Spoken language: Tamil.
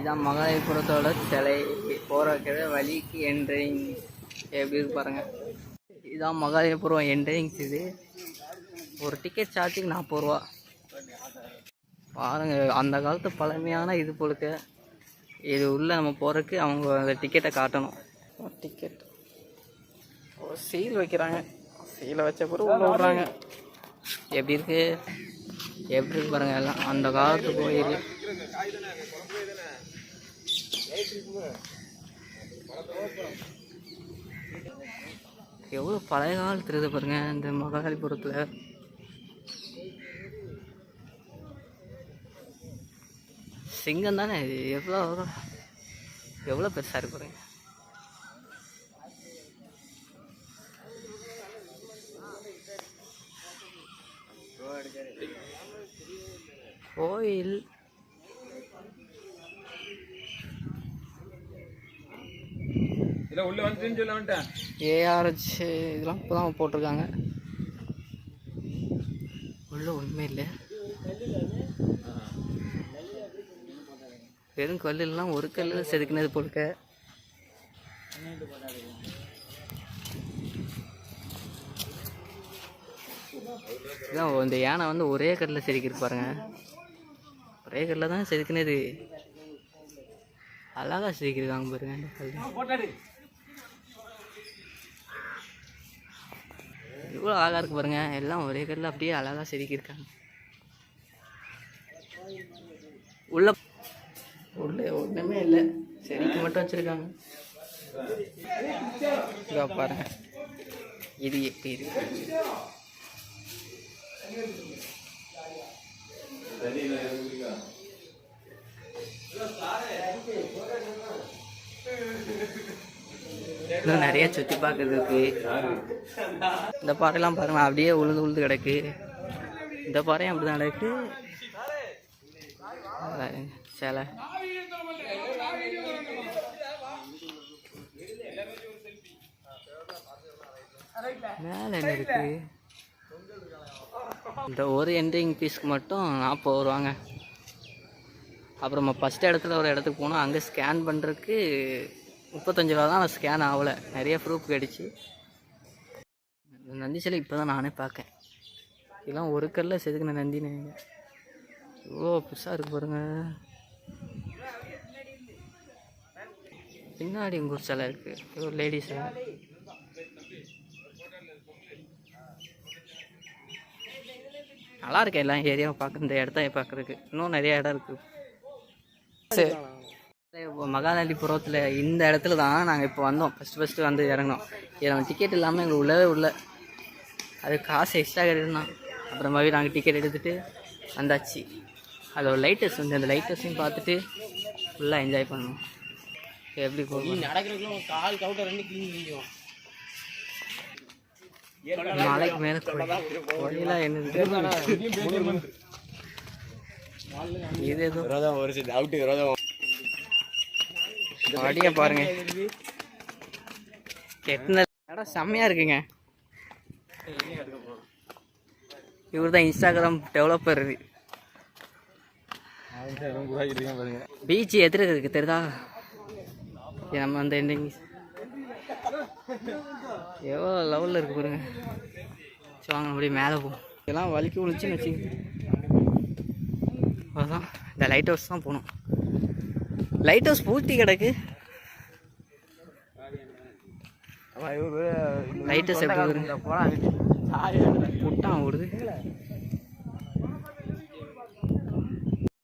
இதான் மகாபலிபுரத்தோட சிலை. போகிற வைக்கிற வழிக்கு என்ட்ரிங் எப்படி இருக்கு பாருங்க. இதான் மகாபலிபுரம் என்ட்ரிங்ஸ் இது. ஒரு டிக்கெட் சார்ஜுக்கு நாற்பது ரூபா. பாருங்க அந்த காலத்து பழமையான இது போலுக்க. இது உள்ள நம்ம போகிறதுக்கு அவங்க அந்த டிக்கெட்டை காட்டணும். டிக்கெட் ஒரு சீல் வைக்கிறாங்க. சீலை வச்ச பிறகு உள்ள விட்றாங்க. எப்படி இருக்கு? எப்படி இருக்கு பாருங்க எல்லாம் அந்த காலத்து கோயில் எவ்வளோ பழைய காலத்து இருக்குது பாருங்க இந்த மகாலிபுரத்தில் சிங்கம் தானே இது? எவ்வளோ எவ்வளோ பெருசாக இருக்கு பாருங்க. கோயில். இல்ல உள்ள வந்துன்னு சொல்ல வந்துட்டேன். ஏஆர்ஹெச் இதெல்லாம் இப்போ தான் போட்டிருக்காங்க. உள்ள உண்மை இல்லை. வெறும் கல்லுலாம் ஒரு கல் செதுக்கினது போலுக்க இதான் இந்த யானை வந்து ஒரே கல்லில் செதுக்கிருக்கு பாருங்க. ஒரே கல்லில் தான் செதுக்கினது. அழகாக செதுக்கிருக்காங்க பாருங்க எவ்வளோ இவ்வளோ அழகாக இருக்கு பாருங்கள் எல்லாம் ஒரே கல்லில் அப்படியே அழகாக செதுக்கியிருக்காங்க. உள்ள உள்ள ஒன்றுமே இல்லை. செதுக்கி மட்டும் வச்சுருக்காங்க. இதோ பாருங்க. இது எப்படி இருக்கு? இன்னும் நிறைய சுற்றி பார்க்கறதுக்கு. இந்த பாறைலாம் பாருங்க அப்படியே உளுந்து உளுந்து கிடக்கு. இந்த பாறையும் அப்படி தான் கிடக்கு. சில. மேலே என்ன இருக்கு? இந்த ஒரு என்ட்ரிங் பீஸ்க்கு மட்டும் நாற்பது வருவாங்க. அப்புறம் நம்ம ஃபஸ்ட் இடத்துல ஒரு இடத்துக்கு போனோம் அங்கே ஸ்கேன் பண்ணுறதுக்கு முப்பத்தஞ்சு ரூபா தான் ஸ்கேன் ஆகலை. நிறைய ப்ரூஃப் கிடச்சி. நந்தி சிலை இப்போ தான் நானே பார்க்கேன். இதெல்லாம் ஒரு கல்ல செதுக்கின நந்தினு. இவ்வளோ புதுசாக இருக்கு பாருங்க. பின்னாடி உங்க சிலை இருக்குது ஒரு லேடி சிலை. நல்லா இருக்கு எல்லாம் ஏரியாவை பார்க்க. இந்த இடத்த பார்க்குறதுக்கு. இன்னும் நிறைய இடம் இருக்குது சரி. இப்போ மகாபலிபுரத்தில் இந்த இடத்துல தான் நாங்கள் இப்போ வந்தோம். ஃபஸ்ட்டு ஃபஸ்ட்டு வந்து இறங்கினோம். இதில் நம்ம டிக்கெட் இல்லாமல் எங்களுக்கு உள்ளவே உள்ள. அது காசு எக்ஸ்ட்ரா கட்டிருந்தான் அப்புறமாவே நாங்கள் டிக்கெட் எடுத்துகிட்டு வந்தாச்சு. அது ஒரு லைட்டர்ஸ் வந்து அந்த லைட்டர்ஸையும் பார்த்துட்டு ஃபுல்லாக என்ஜாய் பண்ணோம். எப்படி போகும்? கால் ரெண்டு மலைக்கு மேலே கோயிலாம் என்னது? இது ஏதோ ஒரு சில அவுட்டு படியை பாருங்க. எத்தனை இடம் செம்மையா இருக்குங்க. இவர் தான் இன்ஸ்டாகிராம் டெவலப்பர் இது. பீச் எதிர இருக்கு தெரியுதா நம்ம அந்த எண்டிங் எவ்வளோ லெவலில் இருக்கு பாருங்க. சரி வாங்க அப்படியே மேலே போகும் இதெல்லாம் வலிக்கு விழுச்சுன்னு வச்சுங்க அதான் இந்த லைட் ஹவுஸ் தான் போகணும். லைட் ஹவுஸ் பூட்டி கிடக்கு. லைட் ஹவுஸ் எப்படி வருங்க புட்டான் ஓடுது.